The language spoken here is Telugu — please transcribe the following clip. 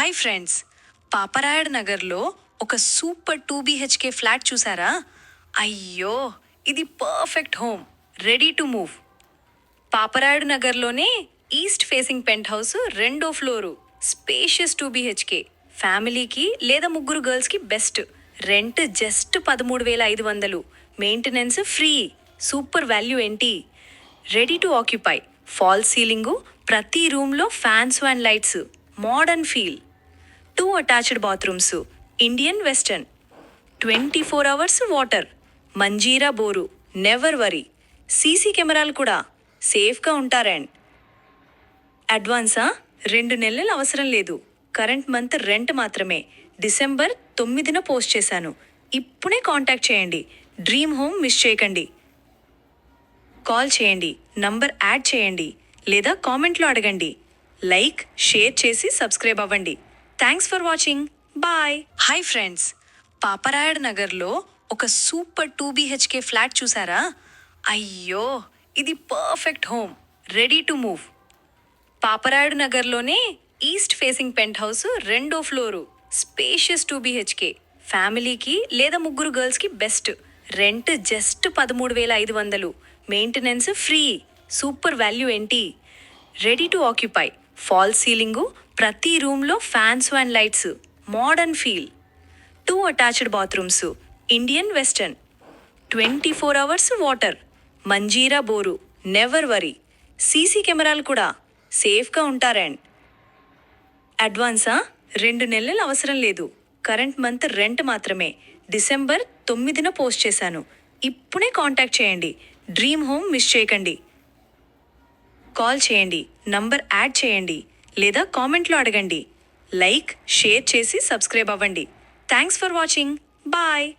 Hi friends. పాపరాయడ్ నగర్లో ఒక సూపర్ టూ బీహెచ్కే ఫ్లాట్ చూసారా? అయ్యో ఇది perfect home. Ready to move Paparayad నగర్లోనే east facing penthouse రెండో ఫ్లోరు. స్పేషియస్ టూ బీహెచ్కే ఫ్యామిలీకి లేదా ముగ్గురు గర్ల్స్కి బెస్ట్. రెంట్ జస్ట్ పదమూడు వేల ఐదు వందలు. మెయింటెనెన్స్ ఫ్రీ సూపర్ వాల్యూ ఏంటి? Ready to occupy fall ceiling ప్రతి రూమ్లో fans and lights modern feel two attached bathrooms Indian western twenty four hours water Manjira bore never worry CC కెమెరాలు కూడా. సేఫ్గా ఉంటారండ్ అడ్వాన్సా రెండు నెలలు అవసరం లేదు. కరెంట్ మంత్ రెంట్ మాత్రమే. డిసెంబర్ తొమ్మిదిన పోస్ట్ చేశాను. ఇప్పుడే కాంటాక్ట్ చేయండి. డ్రీమ్ హోమ్ మిస్ చేయకండి. కాల్ చేయండి. నంబర్ యాడ్ చేయండి. లేదా కామెంట్లో అడగండి. లైక్ షేర్ చేసి సబ్స్క్రైబ్ అవ్వండి. Thanks for watching bye hi friends Paparayad నగర్లో ఒక సూపర్ టూ బీహెచ్కే ఫ్లాట్ చూసారా అయ్యో ఇది perfect home ready to move Paparayudu నగర్లోనే east facing penthouse రెండో ఫ్లోరు స్పేషియస్ టూ బీహెచ్కే ఫ్యామిలీకి లేదా ముగ్గురు గర్ల్స్కి బెస్ట్ రెంట్ జస్ట్ పదమూడు వేల ఐదు వందలు మెయింటెనెన్స్ ఫ్రీ సూపర్ వాల్యూ ఏంటి ready to occupy fall ceiling ప్రతి రూమ్లో fans and lights modern feel. Two attached bathrooms Indian western. Twenty four hours water Manjira bore never worry. CC కెమెరాలు కూడా సేఫ్గా ఉంటారండ్. అడ్వాన్సా రెండు నెలలు అవసరం లేదు. కరెంట్ మంత్ రెంట్ మాత్రమే. డిసెంబర్ తొమ్మిదిన పోస్ట్ చేశాను. ఇప్పుడే కాంటాక్ట్ చేయండి. డ్రీమ్ హోమ్ మిస్ చేయకండి. కాల్ చేయండి. నంబర్ యాడ్ చేయండి. లేదా కామెంట్లో అడగండి. లైక్ షేర్ చేసి సబ్స్క్రైబ్ అవ్వండి. Thanks for watching. బాయ్.